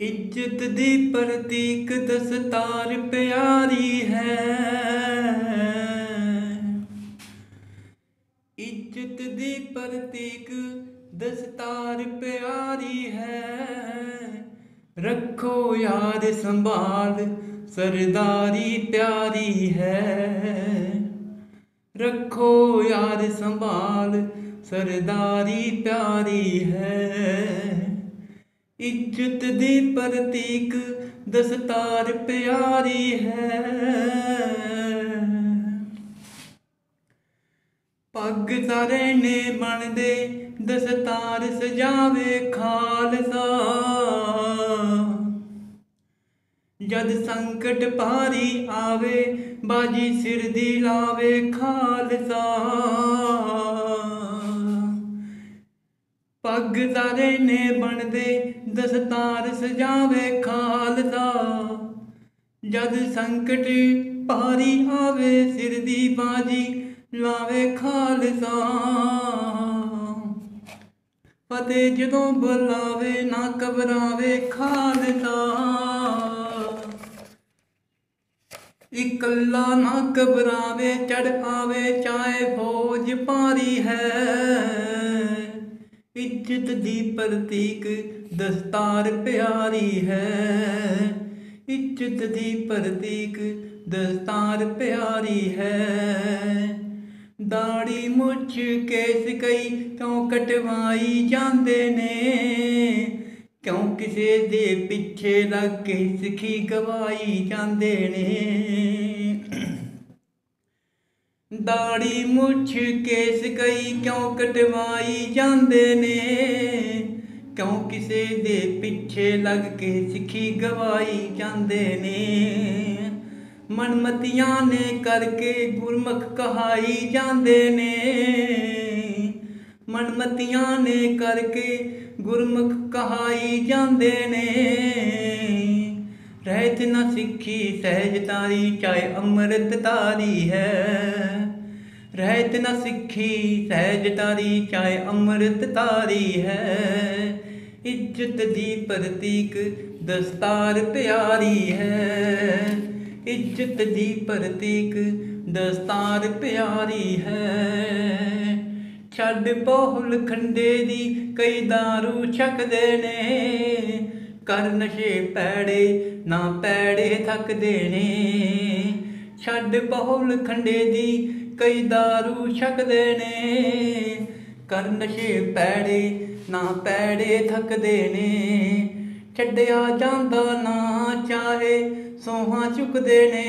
ਇੱਜ਼ਤ ਦੀ ਪ੍ਰਤੀਕ ਦਸਤਾਰ ਪਿਆਰੀ ਹੈ ਇੱਜ਼ਤ ਦੀ ਪ੍ਰਤੀਕ ਦਸਤਾਰ ਪਿਆਰੀ ਹੈ ਰੱਖੋ ਯਾਦ ਸੰਭਾਲ ਸਰਦਾਰੀ ਪਿਆਰੀ ਹੈ ਰੱਖੋ ਯਾਦ ਸੰਭਾਲ ਸਰਦਾਰੀ ਪਿਆਰੀ ਹੈ ਇੱਜ਼ਤ ਦੀ ਪ੍ਰਤੀਕ ਦਸਤਾਰ ਪਿਆਰੀ ਹੈ। ਪੱਗ ਸਾਰੇ ਨੇ ਬਣਦੇ, ਦਸਤਾਰ ਸਜਾਵੇ ਖਾਲਸਾ। ਜਦ ਸੰਕਟ ਭਾਰੀ ਆਵੇ, ਬਾਜੀ ਸਿਰ ਦੀ ਲਾਵੇ ਖਾਲਸਾ। ਪੱਗ ਤਾਰੇ ਨੇ ਬਣਦੇ ਦਸਤਾਰ ਸਜਾਵੇ ਖਾਲਦਾ ਜਦ ਸੰਕਟ ਭਾਰੀ ਆਵੇ, ਸਿਰ ਦੀ ਬਾਜੀ ਲਾਵੇ ਖਾਲਸਾ। ਫਤਿਹ ਜਦੋਂ ਬੁਲਾਵੇ, ਨਾ ਘਬਰਾਵੇ ਖਾਲਸਾ। ਇਕੱਲਾ ਨਾ ਘਬਰਾਵੇ ਚੜ ਆਵੇ, ਚਾਹੇ ਫੌਜ ਭਾਰੀ ਹੈ। ਇੱਜ਼ਤ ਦੀ ਪ੍ਰਤੀਕ ਦਸਤਾਰ ਪਿਆਰੀ ਹੈ। ਇੱਜ਼ਤ ਦੀ ਪ੍ਰਤੀਕ ਦਸਤਾਰ ਪਿਆਰੀ ਹੈ। ਦਾੜੀ ਮੁੱਛ ਕੇਸ ਕਈ ਕਿਉਂ ਕਟਵਾਈ ਜਾਂਦੇ ਨੇ? ਕਿਉਂ ਕਿਸੇ ਦੇ ਪਿੱਛੇ ਲੱਗ ਕੇ ਸਿੱਖੀ ਗਵਾਈ ਜਾਂਦੇ ਨੇ? ਦਾੜੀ ਮੁੱਛ ਕੇਸ ਕਈ ਕਿਉਂ ਕਟਵਾਈ ਜਾਂਦੇ ਨੇ ਕਿਉਂ ਕਿਸੇ ਦੇ ਪਿੱਛੇ ਲੱਗ ਕੇ ਸਿੱਖੀ ਗਵਾਈ ਜਾਂਦੇ ਨੇ ਮਨਮਤੀਆਂ ਨੇ ਕਰਕੇ ਗੁਰਮੁਖ ਕਹਾਈ ਜਾਂਦੇ ਨੇ ਮਨਮਤੀਆਂ ਨੇ ਕਰਕੇ ਗੁਰਮੁਖ ਕਹਾਈ ਜਾਂਦੇ ਨੇ ਰਹਿਤ ਨਾ ਸਿੱਖੀ ਸਹਿਜ ਤਾਰੀ ਚਾਹੇ ਅੰਮ੍ਰਿਤ ਤਾਰੀ ਹੈ ਰਹਿਤ ਨਾ ਸਿੱਖੀ, ਸਹਿਜ ਤਾਰੀ, ਚਾਹੇ ਅੰਮ੍ਰਿਤ ਤਾਰੀ ਹੈ। ਇੱਜ਼ਤ ਦੀ ਪ੍ਰਤੀਕ ਦਸਤਾਰ ਪਿਆਰੀ ਹੈ। ਇੱਜ਼ਤ ਦੀ ਪ੍ਰਤੀਕ ਦਸਤਾਰ ਪਿਆਰੀ ਹੈ। ਛੱਡ ਬਹੁਲ ਖੰਡੇ ਦੀ ਕਈ दारू ਛਕਦੇ ਨੇ। ਕਰ ਨਸ਼ੇ ਪੈੜੇ, ਨਾ ਪੈੜੇ ਥੱਕਦੇ ਨੇ। ਛੱਡ ਬਹੁਲ ਖੰਡੇ ਦੀ ਕਈ दारू ਛਕਦੇ ਨੇ। ਕਰ ਨਸ਼ੇ ਪੈੜੇ, ਨਾ ਪੈੜੇ ਥੱਕਦੇ ਨੇ। ਛੱਡਿਆ ਜਾਂਦਾ ਨਾ ਚਾਹੇ ਸੋਹਾਂ ਚੁੱਕਦੇ ਨੇ।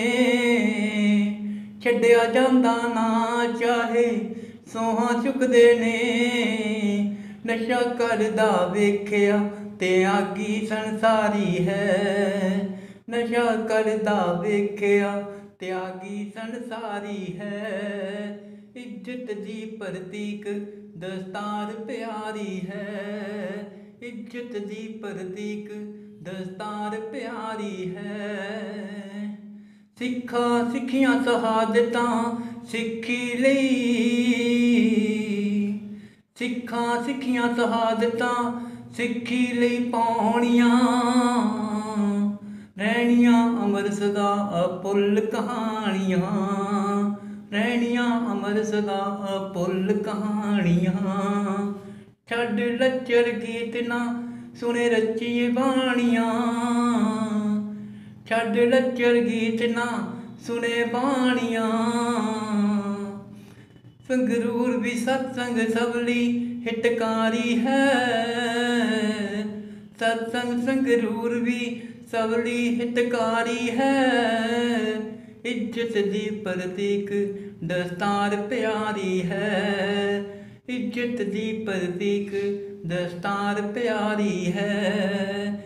ਛੱਡਿਆ ਜਾਂਦਾ ਨਾ ਚਾਹੇ ਸੋਹਾਂ ਚੁੱਕਦੇ ਨੇ। ਨਸ਼ਾ ਕਰਦਾ ਵੇਖਿਆ ਤੇ ਆਗੀ ਸੰਸਾਰੀ ਹੈ। ਨਸ਼ਾ ਕਰਦਾ ਵੇਖਿਆ ਤੇ ਆਗੀ ਸੰਸਾਰੀ ਹੈ ਇੱਜ਼ਤ ਦੀ ਪ੍ਰਤੀਕ ਦਸਤਾਰ ਪਿਆਰੀ ਹੈ ਇੱਜ਼ਤ ਦੀ ਪ੍ਰਤੀਕ ਦਸਤਾਰ ਪਿਆਰੀ ਹੈ ਸਿੱਖਾਂ ਸਿੱਖੀਆਂ ਸ਼ਹਾਦਤਾਂ ਸਿੱਖੀ ਲਈ ਸਿੱਖਾਂ ਸਿੱਖੀਆਂ ਸ਼ਹਾਦਤਾਂ ਸਿੱਖੀ ਲਈ ਪਾਉਣੀਆਂ ਰਹਿਣੀਆਂ ਅਮਰ ਸਦਾ ਅਪੁੱਲ ਕਹਾਣੀਆਂ। ਰਹਿਣੀਆਂ ਅਮਰ ਸਦਾ ਅਪੁੱਲ ਕਹਾਣੀਆਂ। ਛੱਡ ਲੱਚਰ ਗੀਤ ਨਾ ਸੁਣੇ ਰੱਚੀ ਬਾਣੀਆਂ। ਛੱਡ ਲੱਚਰ ਗੀਤ ਨਾ ਸੁਣੇ ਬਾਣੀਆਂ। ਸੰਗਰੂਰ ਵੀ ਸਤਸੰਗ ਸਵਲੀ ਹਿਤਕਾਰੀ ਹੈ। ਸਤਸੰਗ ਸੰਗਰੂਰ ਵੀ ਸਵਲੀ ਹਿਤਕਾਰੀ ਹੈ। ਇੱਜ਼ਤ ਦੀ ਪ੍ਰਤੀਕ ਦਸਤਾਰ ਪਿਆਰੀ ਹੈ। ਇੱਜ਼ਤ ਦੀ ਪ੍ਰਤੀਕ ਦਸਤਾਰ ਪਿਆਰੀ ਹੈ।